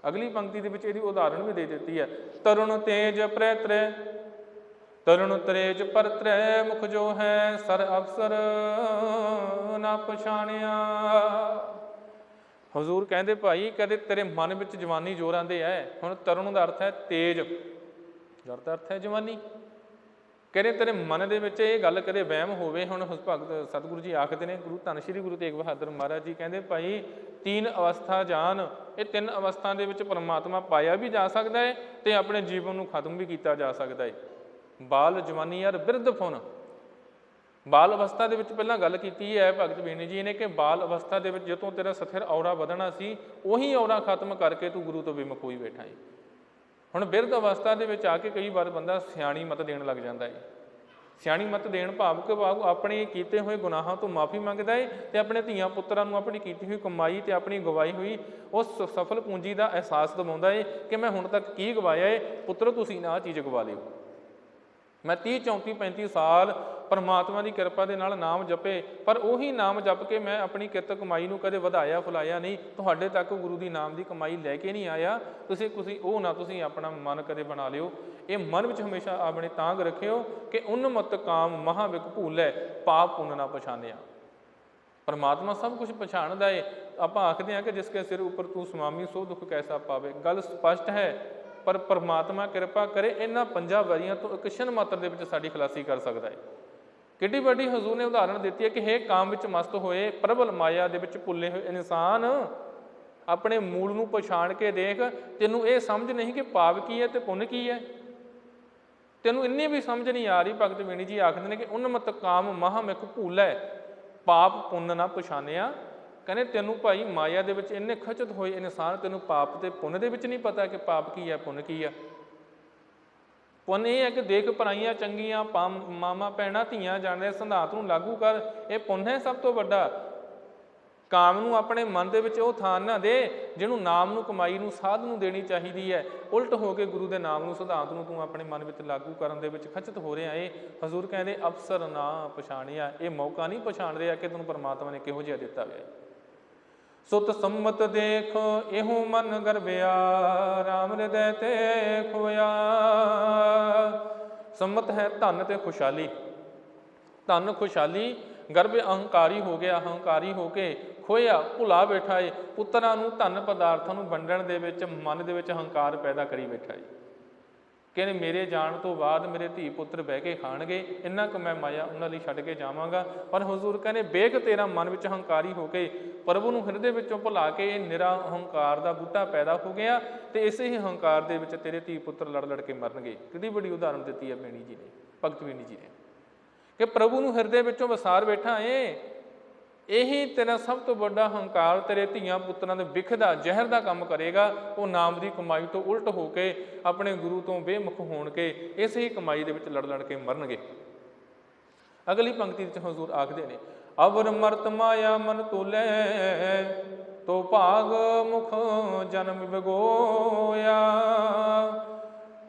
ਅਗਲੀ ਪੰਕਤੀ ਦੇ ਵਿੱਚ ਇਹਦੀ ਉਦਾਹਰਣ ਵੀ ਦੇ ਦਿੱਤੀ ਹੈ। ਤਰੁਣ ਤੇਜ ਪ੍ਰੈਤਰੈ, ਤਰੁਣ ਤੇਜ ਪਰਤਰੈ, ਮੁਖ ਜੋ ਹੈ ਸਰ ਅਫਸਰ ਨਾ ਪਛਾਣਿਆ। ਹਜ਼ੂਰ ਕਹਿੰਦੇ, ਭਾਈ, ਕਦੇ ਤੇਰੇ ਮਨ ਵਿੱਚ ਜਵਾਨੀ ਜੋਰ ਆਂਦੇ ਹੈ? ਹੁਣ ਤਰੁਣ ਦਾ ਅਰਥ ਹੈ ਤੇਜ। ਜਰ ਦਾ ਅਰਥ ਹੈ ਜਵਾਨੀ। ਕਹਿੰਦੇ ਤੇਰੇ ਮਨ ਦੇ ਵਿੱਚ ਇਹ ਗੱਲ ਕਦੇ ਵਹਿਮ ਹੋਵੇ? ਹੁਣ ਭਗਤ ਸਤਿਗੁਰੂ ਜੀ ਆਖਦੇ ਨੇ, ਗੁਰੂ ਧੰਨ ਸ਼੍ਰੀ ਗੁਰੂ ਤੇਗ ਬਹਾਦਰ ਮਹਾਰਾਜ ਜੀ ਕਹਿੰਦੇ, ਭਾਈ ਤੀਨ ਅਵਸਥਾ ਜਾਨ, ਇਹ ਤਿੰਨ ਅਵਸਥਾ ਦੇ ਵਿੱਚ ਪਰਮਾਤਮਾ ਪਾਇਆ ਵੀ ਜਾ ਸਕਦਾ ਹੈ ਤੇ ਆਪਣੇ ਜੀਵਨ ਨੂੰ ਖਤਮ ਵੀ ਕੀਤਾ ਜਾ ਸਕਦਾ ਹੈ ਬਾਲ ਜਵਾਨੀ ਯਾਰ ਬਿਰਧ ਫੁਨ ਬਾਲ ਅਵਸਥਾ ਦੇ ਵਿੱਚ ਪਹਿਲਾਂ ਗੱਲ ਕੀਤੀ ਹੈ ਭਗਤ ਬੀਨੀ ਜੀ ਨੇ ਕਿ ਬਾਲ ਅਵਸਥਾ ਦੇ ਵਿੱਚ ਜਦੋਂ ਤੇਰਾ ਸਥਿਰ ਔਰਾ ਵਧਣਾ ਸੀ, ਉਹੀ ਔਰਾ ਖਤਮ ਕਰਕੇ ਤੂੰ ਗੁਰੂ ਤੋਂ ਵਿਮੁਖ ਹੋਈ ਬੈਠਾ ਹੈ ਹੁਣ ਬਿਰਧ ਅਵਸਥਾ ਦੇ ਵਿੱਚ ਆ ਕੇ ਕਈ ਵਾਰ ਬੰਦਾ ਸਿਆਣੀ ਮਤ ਦੇਣ ਲੱਗ ਜਾਂਦਾ ਹੈ ਸਿਆਣੀ ਮਤ ਦੇਣ ਭਾਵ ਕਿ ਭਾਵ ਆਪਣੇ ਕੀਤੇ ਹੋਏ ਗੁਨਾਹਾਂ ਤੋਂ ਮਾਫੀ ਮੰਗਦਾ ਹੈ ਤੇ ਆਪਣੇ ਧੀਆਂ ਪੁੱਤਰਾਂ ਨੂੰ ਆਪਣੀ ਕੀਤੀ ਹੋਈ ਕਮਾਈ ਤੇ ਆਪਣੀ ਗਵਾਈ ਹੋਈ ਉਸ ਸਫਲ ਪੂੰਜੀ ਦਾ ਅਹਿਸਾਸ ਦਿਵਾਉਂਦਾ ਹੈ ਕਿ ਮੈਂ ਹੁਣ ਤੱਕ ਕੀ ਗਵਾਇਆ ਹੈ ਪੁੱਤਰ ਤੁਸੀਂ ਨਾ ਆਹ ਚੀਜ਼ ਗਵਾ ਲਿਓ। ਮੈਂ 30 34 35 ਸਾਲ ਪਰਮਾਤਮਾ ਦੀ ਕਿਰਪਾ ਦੇ ਨਾਲ ਨਾਮ ਜਪੇ, ਪਰ ਉਹੀ ਨਾਮ ਜਪ ਕੇ ਮੈਂ ਆਪਣੀ ਕਿਰਤ ਕਮਾਈ ਨੂੰ ਕਦੇ ਵਧਾਇਆ, ਫੁਲਾਇਆ ਨਹੀਂ। ਤੁਹਾਡੇ ਤੱਕ ਗੁਰੂ ਦੀ ਨਾਮ ਦੀ ਕਮਾਈ ਲੈ ਕੇ ਨਹੀਂ ਆਇਆ। ਤੁਸੀਂ ਤੁਸੀਂ, ਉਹ ਨਾ ਤੁਸੀਂ ਆਪਣਾ ਮਨ ਕਦੇ ਬਣਾ ਲਿਓ। ਇਹ ਮਨ ਵਿੱਚ ਹਮੇਸ਼ਾ ਆਪਣੇ ਤਾਂਗ ਰੱਖਿਓ ਕਿ ਉਨਮਤ ਕਾਮ ਮਹਾ ਵਿਕ ਭੂਲੈ ਪਾਪ ਪੁੰਨ ਨਾ ਪਛਾਨਿਆ ਪਰਮਾਤਮਾ ਸਭ ਕੁਝ ਪਛਾਣਦਾ ਏ। ਆਪਾਂ ਆਖਦੇ ਹਾਂ ਕਿ ਜਿਸ ਕੇ ਸਿਰ ਉੱਪਰ ਤੂੰ ਸਮਾਮੀ ਸੋ ਦੁੱਖ ਕੈਸਾ ਪਾਵੇ। ਗੱਲ ਸਪਸ਼ਟ ਹੈ ਪਰ ਪਰਮਾਤਮਾ ਕਿਰਪਾ ਕਰੇ ਇਹਨਾਂ ਪੰਜਾਂ ਵਰੀਆਂ ਤੋਂ ਇੱਕ ਛਿਨ ਮਾਤਰ ਦੇ ਵਿੱਚ ਸਾਡੀ ਖਲਾਸੀ ਕਰ ਸਕਦਾ ਹੈ। ਕਿੱਡੀ ਵੱਡੀ ਹਜ਼ੂਰ ਨੇ ਉਦਾਹਰਣ ਦਿੱਤੀ ਹੈ ਕਿ ਹੇ ਕਾਮ ਵਿੱਚ ਮਸਤ ਹੋਏ ਪ੍ਰਬਲ ਮਾਇਆ ਦੇ ਵਿੱਚ ਭੁੱਲੇ ਹੋਏ ਇਨਸਾਨ, ਆਪਣੇ ਮੂਲ ਨੂੰ ਪਛਾਣ ਕੇ ਦੇਖ, ਤੈਨੂੰ ਇਹ ਸਮਝ ਨਹੀਂ ਕਿ ਪਾਪ ਕੀ ਹੈ ਤੇ ਪੁੰਨ ਕੀ ਹੈ? ਤੈਨੂੰ ਇੰਨੀ ਵੀ ਸਮਝ ਨਹੀਂ ਆ ਰਹੀ, ਭਗਤ ਵੀਣੀ ਜੀ ਆਖਦੇ ਨੇ ਕਿ ਉਨਮਤ ਕਾਮ ਮਹਾਮਿਖ ਭੂਲੈ, ਪਾਪ ਪੁੰਨ ਨਾ ਪਛਾਣਿਆ। ਕਹਿੰਦੇ ਤੈਨੂੰ ਭਾਈ ਮਾਇਆ ਦੇ ਵਿੱਚ ਇੰਨੇ ਖਚਤ ਹੋਏ ਇਨਸਾਨ, ਤੈਨੂੰ ਪਾਪ ਤੇ ਪੁੰਨ ਦੇ ਵਿੱਚ ਨਹੀਂ ਪਤਾ ਕਿ ਪਾਪ ਕੀ ਹੈ ਪੁੰਨ ਕੀ ਹੈ ਪੁੰਨ ਇਹ ਹੈ ਕਿ ਦੇਖ ਪਰਾਈਆਂ ਚੰਗੀਆਂ ਪਾਮ- ਮਾਮਾ ਪੈਣਾ ਧੀਆਂ ਜਾਣਦੇ ਸਿਧਾਂਤ ਨੂੰ ਲਾਗੂ ਕਰ, ਇਹ ਪੁੰਨ ਹੈ ਸਭ ਤੋਂ ਵੱਡਾ। ਕਾਮ ਨੂੰ ਆਪਣੇ ਮਨ ਦੇ ਵਿੱਚ ਉਹ ਥਾਂ ਨਾ ਦੇ ਜਿਹਨੂੰ ਨਾਮ ਨੂੰ, ਕਮਾਈ ਨੂੰ, ਸਾਧ ਨੂੰ ਦੇਣੀ ਚਾਹੀਦੀ ਹੈ। ਉਲਟ ਹੋ ਕੇ ਗੁਰੂ ਦੇ ਨਾਮ ਨੂੰ, ਸਿਧਾਂਤ ਨੂੰ ਤੂੰ ਆਪਣੇ ਮਨ ਵਿੱਚ ਲਾਗੂ ਕਰਨ ਦੇ ਵਿੱਚ ਖਚਤ ਹੋ ਰਿਹਾ ਏ। ਹਜ਼ੂਰ ਕਹਿੰਦੇ, ਅਫਸਰ ਨਾ ਪਛਾਣਿਆ। ਇਹ ਮੌਕਾ ਨਹੀਂ ਪਛਾਣ ਰਿਹਾ ਕਿ ਤੈਨੂੰ ਪਰਮਾਤਮਾ ਨੇ ਕਿਹੋ ਜਿਹਾ ਦਿੱਤਾ ਹੋਇਆ। ਹੈ ਸੁਤ ਸੰਮਤ ਦੇਖ, ਇਹੋ ਮਨ ਗਰਬਿਆ RAM ਹਿਰਦੈ ਤੇ ਖੋਇਆ। ਸੰਮਤ ਹੈ ਧਨ ਤੇ ਖੁਸ਼ਹਾਲੀ। ਧਨ ਖੁਸ਼ਹਾਲੀ, ਗਰਭ ਅਹੰਕਾਰੀ ਹੋ ਗਿਆ, ਅਹੰਕਾਰੀ ਹੋ ਕੇ ਖੋਇਆ, ਭੁਲਾ ਬੈਠਾ ਏ। ਪੁੱਤਰਾਂ ਨੂੰ ਧਨ ਪਦਾਰਥਾਂ ਨੂੰ ਵੰਡਣ ਦੇ ਵਿੱਚ, ਮਨ ਦੇ ਵਿੱਚ ਹੰਕਾਰ ਪੈਦਾ ਕਰੀ ਬੈਠਾ ਏ। ਕਹਿੰਦੇ ਮੇਰੇ ਜਾਣ ਤੋਂ ਬਾਅਦ ਮੇਰੇ ਧੀ ਪੁੱਤਰ ਬਹਿ ਕੇ ਖਾਣਗੇ, ਇੰਨਾ ਕੁ ਮੈਂ ਮਾਇਆ ਉਹਨਾਂ ਲਈ ਛੱਡ ਕੇ ਜਾਵਾਂਗਾ। ਪਰ ਹਜ਼ੂਰ ਕਹਿੰਦੇ, ਬੇਕ ਤੇਰਾ ਮਨ ਵਿੱਚ ਹੰਕਾਰੀ ਹੋ ਕੇ ਪ੍ਰਭੂ ਨੂੰ ਹਿਰਦੇ ਵਿੱਚੋਂ ਭੁਲਾ ਕੇ ਇਹ ਨਿਰਾ ਹੰਕਾਰ ਦਾ ਬੂਟਾ ਪੈਦਾ ਹੋ ਗਿਆ ਤੇ ਇਸੇ ਹੀ ਹੰਕਾਰ ਦੇ ਵਿੱਚ ਤੇਰੇ ਧੀ ਪੁੱਤਰ ਲੜ ਲੜ ਕੇ ਮਰਨਗੇ। ਕਿੰਨੀ ਵੱਡੀ ਉਦਾਹਰਨ ਦਿੱਤੀ ਹੈ ਬੇਣੀ ਜੀ ਨੇ, ਭਗਤ ਬੇਣੀ ਜੀ ਨੇ। ਕਿ ਪ੍ਰਭੂ ਨੂੰ ਹਿਰਦੇ ਵਿੱਚੋਂ ਵਸਾਰ ਬੈਠਾ ਏ ਇਹੀ ਤੇਰਾ ਸਭ ਤੋਂ ਵੱਡਾ ਹੰਕਾਰ ਤੇਰੇ ਧੀਆਂ ਪੁੱਤਰਾਂ ਦੇ ਵਿਖਦਾ ਜ਼ਹਿਰ ਦਾ ਕੰਮ ਕਰੇਗਾ। ਉਹ ਨਾਮ ਦੀ ਕਮਾਈ ਤੋਂ ਉਲਟ ਹੋ ਕੇ ਆਪਣੇ ਗੁਰੂ ਤੋਂ ਬੇਮੁਖ ਹੋਣ ਕੇ ਇਸੇ ਹੀ ਕਮਾਈ ਦੇ ਵਿੱਚ ਲੜ ਲੜ ਕੇ ਮਰਨਗੇ। ਅਗਲੀ ਪੰਕਤੀ ਵਿੱਚ ਹਜ਼ੂਰ ਆਖਦੇ ਨੇ, ਅਵਰ ਮਰਤ ਮਾਇਆ ਮਨ ਤੋਲੇ, ਤੋ ਭਾਗ ਮੁਖ ਜਨਮ ਵਿਗੋਇਆ।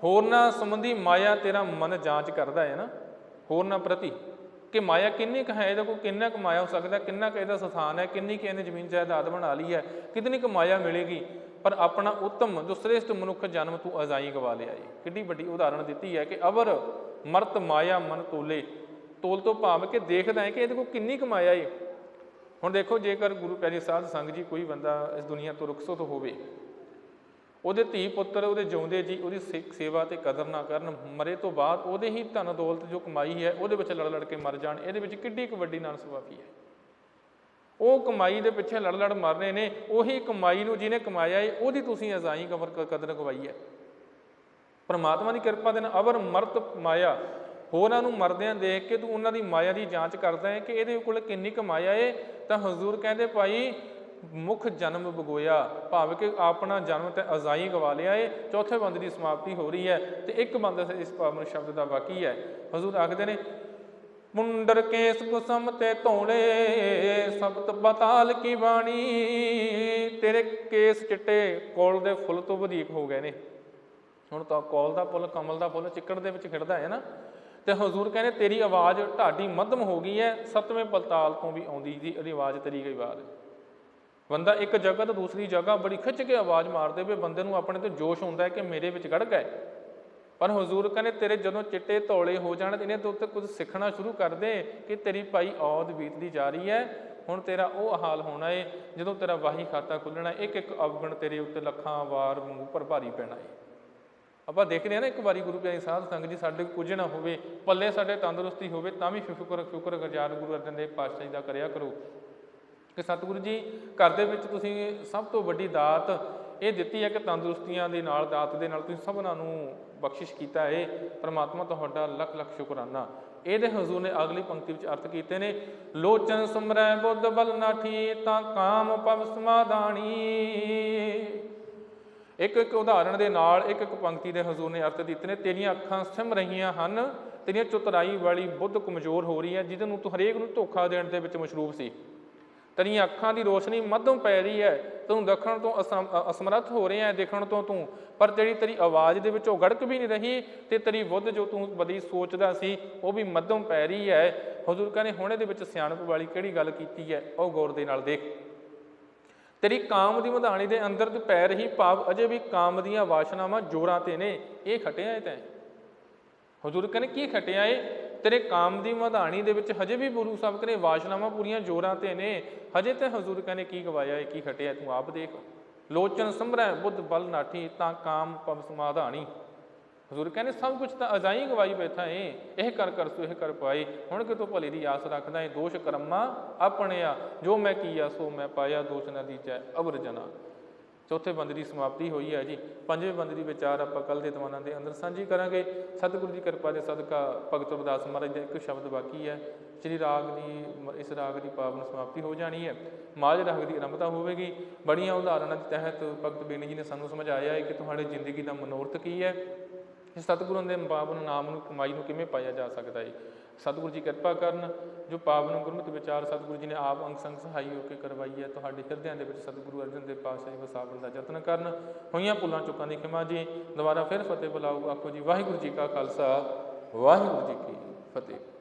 ਹੋਰਨਾਂ ਸੰਬੰਧੀ ਮਾਇਆ ਤੇਰਾ ਮਨ ਜਾਂਚ ਕਰਦਾ ਹੈ ਨਾ, ਹੋਰਨਾਂ ਪ੍ਰਤੀ। ਕਿ ਮਾਇਆ ਕਿੰਨੀ ਕੁ ਹੈ, ਇਹਦੇ ਕੋਲ ਕਿੰਨਾ ਕੁ ਮਾਇਆ ਹੋ ਸਕਦਾ, ਕਿੰਨਾ ਕੁ ਇਹਦਾ ਸਥਾਨ ਹੈ, ਕਿੰਨੀ ਕੁ ਇਹਨੇ ਜ਼ਮੀਨ ਜਾਇਦਾਦ ਬਣਾ ਲਈ ਹੈ, ਕਿਤਨੀ ਕੁ ਮਾਇਆ ਮਿਲੇਗੀ। ਪਰ ਆਪਣਾ ਉੱਤਮ ਜੋ ਸ੍ਰੇਸ਼ਟ ਮਨੁੱਖ ਜਨਮ ਤੂੰ ਅਜ਼ਾਈ ਗਵਾ ਲਿਆ ਏ। ਕਿੱਡੀ ਵੱਡੀ ਉਦਾਹਰਣ ਦਿੱਤੀ ਹੈ ਕਿ ਅਵਰ ਮਰਤ ਮਾਇਆ ਮਨ ਤੋਲੇ। ਤੋਲ ਤੋਂ ਭਾਵ ਕਿ ਦੇਖਦਾ ਹੈ ਕਿ ਇਹਦੇ ਕੋਲ ਕਿੰਨੀ ਕੁ ਮਾਇਆ ਏ। ਹੁਣ ਦੇਖੋ, ਜੇਕਰ ਗੁਰੂ ਪਿਆਰੀ ਸਾਧ ਸੰਗ ਜੀ ਕੋਈ ਬੰਦਾ ਇਸ ਦੁਨੀਆ ਤੋਂ ਰੁਖਸਤ ਹੋਵੇ ਉਹਦੇ ਧੀ ਪੁੱਤਰ ਉਹਦੇ ਜਿਉਂਦੇ ਜੀ, ਉਹਦੀ ਸੇ- ਸੇਵਾ ਤੇ ਕਦਰ ਨਾ ਕਰਨ, ਮਰੇ ਤੋਂ ਬਾਅਦ ਉਹਦੇ ਹੀ ਧਨ ਦੌਲਤ ਜੋ ਕਮਾਈ ਹੈ, ਉਹਦੇ ਵਿੱਚ ਲੜ ਲੜ ਕੇ ਮਰ ਜਾਣ, ਇਹਦੇ ਵਿੱਚ ਕਿੱਡੀ ਕੁ ਵੱਡੀ ਨਾਨਸਵਾਫੀ ਹੈ। ਉਹ ਕਮਾਈ ਦੇ ਪਿੱਛੇ ਲੜ ਲੜ ਮਰ ਰਹੇ ਨੇ, ਉਹੀ ਕਮਾਈ ਨੂੰ ਜਿਹਨੇ ਕਮਾਇਆ ਏ, ਉਹਦੀ ਤੁਸੀਂ ਅਜ਼ਾਈ ਕਬਰ ਕਦਰ ਗਵਾਈ ਹੈ। ਪਰਮਾਤਮਾ ਦੀ ਕਿਰਪਾ ਦੇ ਨਾਲ ਅਵਰ ਮਰਤ ਮਾਇਆ, ਹੋਰਾਂ ਨੂੰ ਮਰਦਿਆਂ ਦੇਖ ਕੇ ਤੂੰ ਉਹਨਾਂ ਦੀ ਮਾਇਆ ਦੀ ਜਾਂਚ ਕਰਦਾ ਹੈ ਕਿ ਇਹਦੇ ਕੋਲ ਕਿੰਨੀ ਕਮਾਇਆ ਏ, ਤਾਂ ਹਜ਼ੂਰ ਕਹਿੰਦੇ ਭਾਈ ਮੁੱਖ ਜਨਮ ਬਗੋਇਆ ਭਾਵ ਕਿ ਆਪਣਾ ਜਨਮ ਤੇ ਅਜ਼ਾਈ ਗਵਾ ਲਿਆ ਏ, ਚੌਥੇ ਬੰਦ ਦੀ ਸਮਾਪਤੀ ਹੋ ਰਹੀ ਹੈ ਤੇ ਇੱਕ ਬੰਦ ਇਸ ਪਾਵਨ ਸ਼ਬਦ ਦਾ ਬਾਕੀ ਹੈ। ਹਜ਼ੂਰ ਆਖਦੇ ਨੇ, ਮੁੰਡਰ ਕੇਸ ਕੁਸਮ ਤੇ ਧੌਲੇ, ਸਬਤ ਬਤਾਲ ਕੀ ਬਾਣੀ? ਤੇਰੇ ਕੇਸ ਚਿੱਟੇ ਕੋਲ ਦੇ ਫੁੱਲ ਤੋਂ ਵਧੀਕ ਹੋ ਗਏ ਨੇ। ਹੁਣ ਤਾਂ ਕੋਲ ਦਾ ਫੁੱਲ, ਕਮਲ ਦਾ ਫੁੱਲ ਚਿੱਕੜ ਦੇ ਵਿੱਚ ਖਿੜਦਾ ਹੈ ਨਾ। ਤੇ ਹਜ਼ੂਰ ਕਹਿੰਦੇ, ਤੇਰੀ ਆਵਾਜ਼ ਢਾਡੀ ਮੱਧਮ ਹੋ ਗਈ ਹੈ, ਸੱਤਵੇਂ ਪਲਤਾਲ ਤੋਂ ਵੀ ਆਉਂਦੀ ਜੀ ਇਹਦੀ ਆਵਾਜ਼ ਤੇਰੀ ਗਈ ਆਵਾਜ਼ ਬੰਦਾ ਇੱਕ ਜਗ੍ਹਾ ਤੋਂ ਦੂਸਰੀ ਜਗ੍ਹਾ ਬੜੀ ਖਿੱਚ ਕੇ ਆਵਾਜ਼ ਮਾਰਦੇ ਵੇ ਬੰਦੇ ਨੂੰ ਆਪਣੇ ਤੇ ਜੋਸ਼ ਹੁੰਦਾ ਕਿ ਮੇਰੇ ਵਿੱਚ ਗੜ ਗਏ ਪਰ ਹਜ਼ੂਰ ਕਹਿੰਦੇ, ਤੇਰੇ ਜਦੋਂ ਚਿੱਟੇ ਧੌਲੇ ਹੋ ਜਾਣ ਤੇ ਇਹਨੇ ਤੋਂ ਉੱਤੇ ਕੁਝ ਸਿੱਖਣਾ ਸ਼ੁਰੂ ਕਰ ਦੇ ਕਿ ਤੇਰੀ ਭਾਈ ਔਦ ਬੀਤਦੀ ਜਾ ਰਹੀ ਹੈ। ਹੁਣ ਤੇਰਾ ਉਹ ਹਾਲ ਹੋਣਾ ਏ, ਜਦੋਂ ਤੇਰਾ ਵਾਹੀ ਖਾਤਾ ਖੁੱਲਣਾ ਇੱਕ ਇੱਕ ਅਵਗਣ ਤੇਰੇ ਉੱਤੇ ਲੱਖਾਂ ਵਾਰ ਵਾਂਗੂ ਪਰ ਭਾਰੀ ਪੈਣਾ ਏ। ਆਪਾਂ ਦੇਖਦੇ ਹਾਂ ਨਾ ਇੱਕ ਵਾਰੀ ਗੁਰੂ ਪਿਆਰੀ ਸਾਧ ਸੰਗਤ ਜੀ ਸਾਡੇ ਕੁਝ ਨਾ ਹੋਵੇ, ਪੱਲੇ ਸਾਡੇ ਤੰਦਰੁਸਤੀ ਹੋਵੇ, ਤਾਂ ਵੀ ਫਿਕਰ ਸ਼ੁਕਰ ਗੁਜ਼ਾਰ ਗੁਰੂ ਅਰਜਨ ਦੇਵ ਪਾਤਸ਼ਾਹ ਜੀ ਦਾ ਕਰਿਆ ਕਰੋ। ਕਿ ਸਤਿਗੁਰੂ ਜੀ, ਘਰ ਦੇ ਵਿੱਚ ਤੁਸੀਂ ਸਭ ਤੋਂ ਵੱਡੀ ਦਾਤ ਇਹ ਦਿੱਤੀ ਹੈ ਕਿ ਤੰਦਰੁਸਤੀਆਂ ਦੇ ਨਾਲ, ਦਾਤ ਦੇ ਨਾਲ ਤੁਸੀਂ ਸਭਨਾਂ ਨੂੰ ਬਖਸ਼ਿਸ਼ ਕੀਤਾ ਹੈ। ਪਰਮਾਤਮਾ ਤੁਹਾਡਾ ਲੱਖ ਲੱਖ ਸ਼ੁਕਰਾਨਾ। ਇਹਦੇ ਹਜ਼ੂਰ ਨੇ ਅਗਲੀ ਪੰਕਤੀ ਵਿੱਚ ਅਰਥ ਕੀਤੇ ਨੇ, ਲੋਚਨ ਸਮਰੈ ਬੁੱਧ ਬਲ ਨਾਠੀ, ਤਾਂ ਕਾਮ ਪਵ ਸਮਾਦਾਣੀ ਇੱਕ ਇੱਕ ਉਦਾਹਰਣ ਦੇ ਨਾਲ, ਇੱਕ ਇੱਕ ਪੰਕਤੀ ਦੇ ਹਜ਼ੂਰ ਨੇ ਅਰਥ ਦਿੱਤੇ ਨੇ, ਤੇਰੀਆਂ ਅੱਖਾਂ ਸਿਮ ਰਹੀਆਂ ਹਨ, ਤੇਰੀਆਂ ਚੁਤਰਾਈ ਵਾਲੀ ਬੁੱਧ ਕਮਜ਼ੋਰ ਹੋ ਰਹੀ ਹੈ, ਜਿਹਦੇ ਨੂੰ ਤੂੰ ਹਰੇਕ ਨੂੰ ਧੋਖਾ ਦੇਣ ਦੇ ਵਿੱਚ ਮਸ਼ਰੂਫ ਸੀ। ਤੇਰੀਆਂ ਅੱਖਾਂ ਦੀ ਰੋਸ਼ਨੀ ਮੱਧਮ ਪੈ ਰਹੀ ਹੈ। ਤੂੰ ਦੇਖਣ ਤੋਂ ਅਸਮ- ਅਸਮਰੱਥ ਹੋ ਰਿਹਾ ਹੈ ਦੇਖਣ ਤੋਂ ਤੂੰ। ਪਰ ਜਿਹੜੀ ਤੇਰੀ ਆਵਾਜ਼ ਦੇ ਵਿੱਚ ਉਹ ਗੜਕ ਵੀ ਨਹੀਂ ਰਹੀ ਤੇ ਤੇਰੀ ਬੁੱਧ ਜੋ ਤੂੰ ਬਦੀ ਸੋਚਦਾ ਸੀ, ਉਹ ਵੀ ਮੱਧਮ ਪੈ ਰਹੀ ਹੈ। ਹਜ਼ੂਰ ਕਹਿੰਦੇ, ਹੁਣ ਇਹਦੇ ਵਿੱਚ ਸਿਆਣਪ ਵਾਲੀ ਕਿਹੜੀ ਗੱਲ ਕੀਤੀ ਹੈ? ਉਹ ਗੌਰ ਦੇ ਨਾਲ ਦੇਖ। ਤੇਰੀ ਕਾਮ ਦੀ ਮਧਾਣੀ ਦੇ ਅੰਦਰ ਤੇ ਪੈ ਰਹੀ ਭਾਵ ਅਜੇ ਵੀ ਕਾਮ ਦੀਆਂ ਵਾਸ਼ਨਾਵਾਂ ਜੋਰਾਂ ਤੇ ਨੇ। ਇਹ ਖਟਿਆ ਹੈ ਤੈਂ। ਹਜ਼ੂਰ ਕਹਿੰਦੇ, ਕੀ ਖਟਿਆ ਏ ਤੇਰੇ ਕਾਮ ਦੀ ਮਧਾਣੀ ਦੇ ਵਿੱਚ ਹਜੇ ਵੀ ਗੁਰੂ ਸਾਹਿਬ ਕਹਿੰਦੇ ਵਾਸ਼ਨਾਵਾਂ ਪੂਰੀਆਂ ਜੋਰਾਂ ਤੇ ਨੇ। ਹਜੇ ਤੇ ਹਜ਼ੂਰ ਕਹਿੰਦੇ, ਕੀ ਗਵਾਇਆ ਏ, ਕੀ ਖਟਿਆ ਤੂੰ ਆਪ ਦੇਖ। ਲੋਚਨ ਸੰਭਰੈ ਬੁੱਧ ਬਲ ਨਾਠੀ, ਤਾਂ ਕਾਮ ਪਵ ਸਮਾਧਾਣੀ। ਹਜ਼ੂਰ ਕਹਿੰਦੇ, ਸਭ ਕੁਝ ਤਾਂ ਅਜਾਈ ਗਵਾਈ ਬੈਠਾ ਏ। ਇਹ ਕਰ ਕਰ, ਸੋ ਇਹ ਕਰ ਪਾਏ। ਹੁਣ ਕਿਤੋਂ ਭਲੇ ਦੀ ਆਸ ਰੱਖਦਾ ਏ? ਦੋਸ਼ ਕਰਮਾ ਆਪਣੇ ਆ। ਜੋ ਮੈਂ ਕੀਆ, ਸੋ ਮੈਂ ਪਾਇਆ। ਦੋਸ਼ ਨਾ ਦੀਜੈ ਅਵਰ ਜਨਾ। ਚੌਥੇ ਬੰਦ ਦੀ ਸਮਾਪਤੀ ਹੋਈ ਹੈ ਜੀ। ਪੰਜਵੇਂ ਬੰਦ ਦੀ ਵਿਚਾਰ ਆਪਾਂ ਕੱਲ ਦੇ ਦਵਾਨਾਂ ਦੇ ਅੰਦਰ ਸਾਂਝੀ ਕਰਾਂਗੇ। ਸਤਿਗੁਰੂ ਦੀ ਕਿਰਪਾ ਦੇ ਸਦਕਾ ਭਗਤ ਰਵਿਦਾਸ ਮਹਾਰਾਜ ਦਾ ਇੱਕ ਸ਼ਬਦ ਬਾਕੀ ਹੈ। ਸ੍ਰੀ ਰਾਗ ਦੀ ਇਸ ਰਾਗ ਦੀ ਪਾਵਨ ਸਮਾਪਤੀ ਹੋ ਜਾਣੀ ਹੈ। ਮਾਝ ਰਾਗ ਦੀ ਆਰੰਭਤਾ ਹੋਵੇਗੀ। ਬੜੀਆਂ ਉਦਾਹਰਨਾਂ ਦੇ ਤਹਿਤ ਭਗਤ ਬੇਨੀ ਜੀ ਨੇ ਸਾਨੂੰ ਸਮਝਾਇਆ ਹੈ ਕਿ ਤੁਹਾਡੀ ਜ਼ਿੰਦਗੀ ਦਾ ਮਨੋਰਥ ਕੀ ਹੈ? ਇਸ ਸਤਿਗੁਰਾਂ ਦੇ ਪਾਵਨ ਨਾਮ ਨੂੰ ਕਮਾਈ ਨੂੰ ਕਿਵੇਂ ਪਾਇਆ ਜਾ ਸਕਦਾ ਹੈ? ਸਤਿਗੁਰੂ ਜੀ ਕਿਰਪਾ ਕਰਨ, ਜੋ ਪਾਵਨ ਗੁਰਮਤਿ ਵਿਚਾਰ ਸਤਿਗੁਰੂ ਜੀ ਨੇ ਆਪ ਅੰਗ ਸੰਗ ਸਹਾਈ ਹੋ ਕੇ ਕਰਵਾਈ ਹੈ, ਤੁਹਾਡੇ ਹਿਰਦਿਆਂ ਦੇ ਵਿੱਚ ਸਤਿਗੁਰੂ ਅਰਜਨ ਦੇਵ ਪਾਤਸ਼ਾਹੀ ਜੀ ਵਸਾਵਣ ਦਾ ਯਤਨ ਕਰਨ, ਹੋਈਆਂ ਭੁੱਲਾਂ ਚੁੱਕਾਂ ਦੀ ਖਿਮਾ ਜੀ, ਦੁਬਾਰਾ ਫਿਰ ਫਤਿਹ ਬੁਲਾਓ, ਆਖੋ ਜੀ, ਵਾਹਿਗੁਰੂ ਜੀ ਕਾ ਖਾਲਸਾ, ਵਾਹਿਗੁਰੂ ਜੀ ਕੀ ਫਤਿਹ।